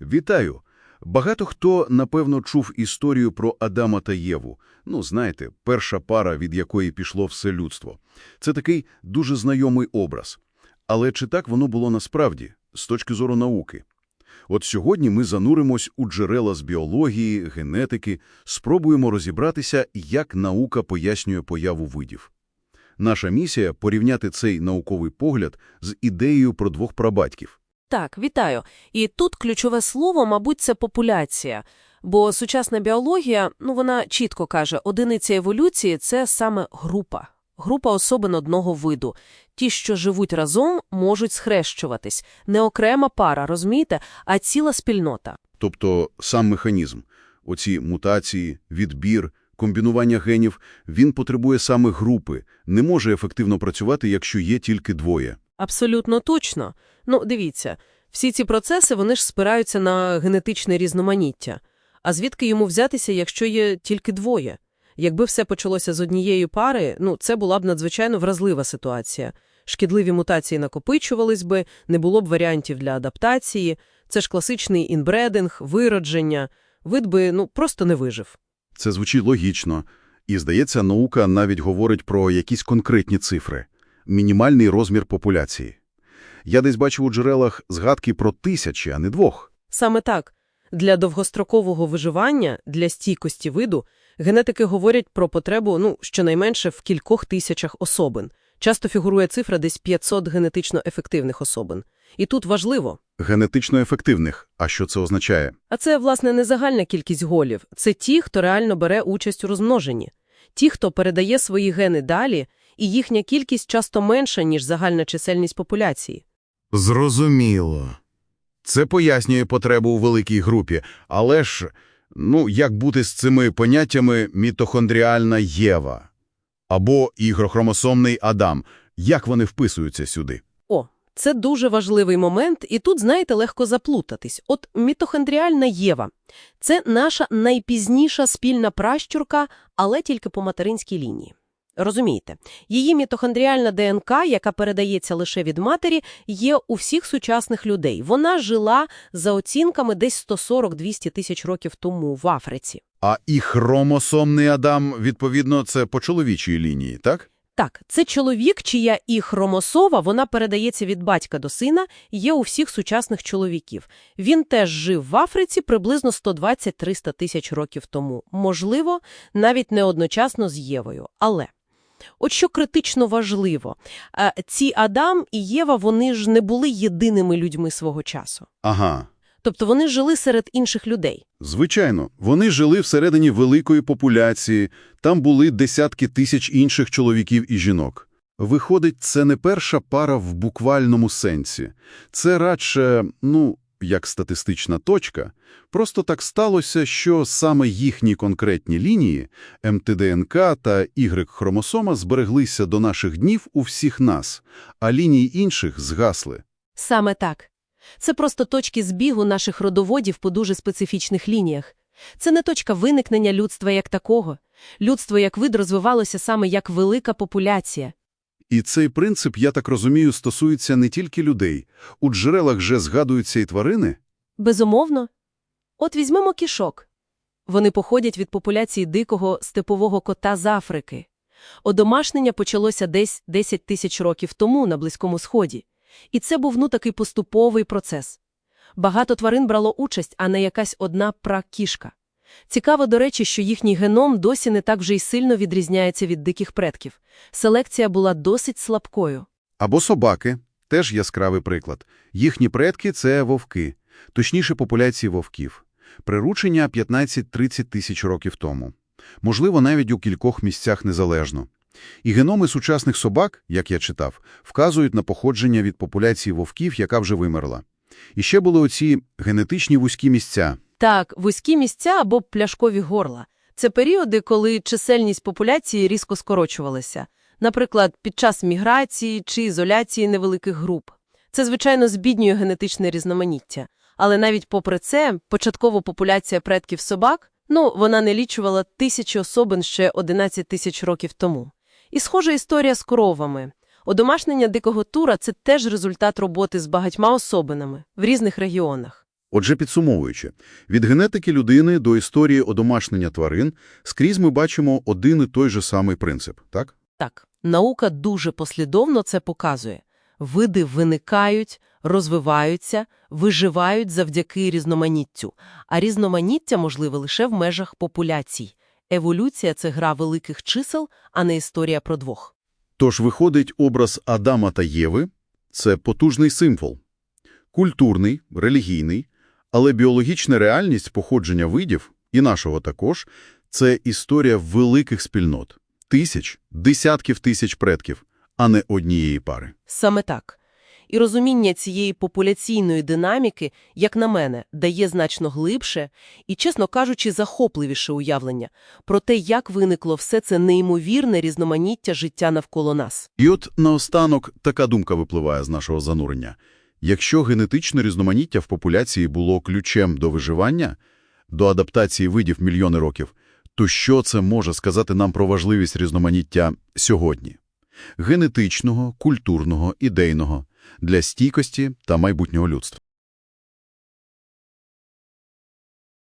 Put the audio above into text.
Вітаю! Багато хто, напевно, чув історію про Адама та Єву. Ну, знаєте, перша пара, від якої пішло все людство. Це такий дуже знайомий образ. Але чи так воно було насправді, з точки зору науки? От сьогодні ми зануримось у джерела з біології, генетики, спробуємо розібратися, як наука пояснює появу видів. Наша місія – порівняти цей науковий погляд з ідеєю про двох прабатьків. Так, вітаю. І тут ключове слово, мабуть, це популяція. Бо сучасна біологія, ну вона чітко каже, одиниця еволюції – це саме група. Група особин одного виду. Ті, що живуть разом, можуть схрещуватись. Не окрема пара, розумієте, а ціла спільнота. Тобто сам механізм, оці мутації, відбір, комбінування генів, він потребує саме групи, не може ефективно працювати, якщо є тільки двоє. Абсолютно точно. Ну, дивіться, всі ці процеси, вони ж спираються на генетичне різноманіття. А звідки йому взятися, якщо є тільки двоє? Якби все почалося з однієї пари, ну, це була б надзвичайно вразлива ситуація. Шкідливі мутації накопичувались би, не було б варіантів для адаптації. Це ж класичний інбрединг, виродження. Вид би, ну, просто не вижив. Це звучить логічно. І, здається, наука навіть говорить про якісь конкретні цифри. Мінімальний розмір популяції. Я десь бачив у джерелах згадки про тисячі, а не двох. Саме так. Для довгострокового виживання, для стійкості виду, генетики говорять про потребу, ну, щонайменше в кількох тисячах особин. Часто фігурує цифра десь 500 генетично ефективних особин. І тут важливо. Генетично ефективних. А що це означає? А це, власне, не загальна кількість голів. Це ті, хто реально бере участь у розмноженні. Ті, хто передає свої гени далі, і їхня кількість часто менша, ніж загальна чисельність популяції. Зрозуміло. Це пояснює потребу у великій групі. Але ж, ну, як бути з цими поняттями мітохондріальна Єва або ігрохромосомний Адам? Як вони вписуються сюди? О, це дуже важливий момент, і тут, знаєте, легко заплутатись. От мітохондріальна Єва – це наша найпізніша спільна пращурка, але тільки по материнській лінії. Розумієте, її мітохондріальна ДНК, яка передається лише від матері, є у всіх сучасних людей. Вона жила, за оцінками, десь 140-200 тисяч років тому в Африці. А і хромосомний Адам, відповідно, це по чоловічій лінії, так? Так, це чоловік, чия і хромосова, вона передається від батька до сина, є у всіх сучасних чоловіків. Він теж жив в Африці приблизно 120-300 тисяч років тому. Можливо, навіть не одночасно з Євою. Але от що критично важливо, е, ці Адам і Єва, вони ж не були єдиними людьми свого часу. Ага. Тобто вони жили серед інших людей. Звичайно, вони жили всередині великої популяції, там були десятки тисяч інших чоловіків і жінок. Виходить, це не перша пара в буквальному сенсі. Це радше, ну, як статистична точка. Просто так сталося, що саме їхні конкретні лінії, МТДНК та Y-хромосома збереглися до наших днів у всіх нас, а лінії інших згасли. Саме так. Це просто точки збігу наших родоводів по дуже специфічних лініях. Це не точка виникнення людства як такого. Людство як вид розвивалося саме як велика популяція. І цей принцип, я так розумію, стосується не тільки людей. У джерелах же згадуються і тварини. Безумовно. От візьмемо кішок. Вони походять від популяції дикого степового кота з Африки. Одомашнення почалося десь 10 тисяч років тому на Близькому Сході. І це був ну такий поступовий процес. Багато тварин брало участь, а не якась одна пракішка. Цікаво, до речі, що їхній геном досі не так вже й сильно відрізняється від диких предків. Селекція була досить слабкою. Або собаки – теж яскравий приклад. Їхні предки – це вовки, точніше популяції вовків. Приручення 15-30 тисяч років тому. Можливо, навіть у кількох місцях незалежно. І геноми сучасних собак, як я читав, вказують на походження від популяції вовків, яка вже вимерла. І ще були оці генетичні вузькі місця. Так, вузькі місця або пляшкові горла – це періоди, коли чисельність популяції різко скорочувалася. Наприклад, під час міграції чи ізоляції невеликих груп. Це, звичайно, збіднює генетичне різноманіття. Але навіть попри це, початкова популяція предків собак, ну, вона не лічувала тисячі особин ще 11 тисяч років тому. І схожа історія з коровами. Одомашнення дикого тура – це теж результат роботи з багатьма особинами в різних регіонах. Отже, підсумовуючи, від генетики людини до історії одомашнення тварин скрізь ми бачимо один і той же самий принцип, так? Так, наука дуже послідовно це показує. Види виникають, розвиваються, виживають завдяки різноманіттю, а різноманіття можливе лише в межах популяцій. Еволюція – це гра великих чисел, а не історія про двох. Тож виходить образ Адама та Єви – це потужний символ. Культурний, релігійний, але біологічна реальність походження видів, і нашого також, це історія великих спільнот. Тисяч, десятків тисяч предків, а не однієї пари. Саме так. І розуміння цієї популяційної динаміки, як на мене, дає значно глибше і, чесно кажучи, захопливіше уявлення про те, як виникло все це неймовірне різноманіття життя навколо нас. І от наостанок така думка випливає з нашого занурення. Якщо генетичне різноманіття в популяції було ключем до виживання, до адаптації видів мільйони років, то що це може сказати нам про важливість різноманіття сьогодні? Генетичного, культурного, ідейного, для стійкості та майбутнього людства.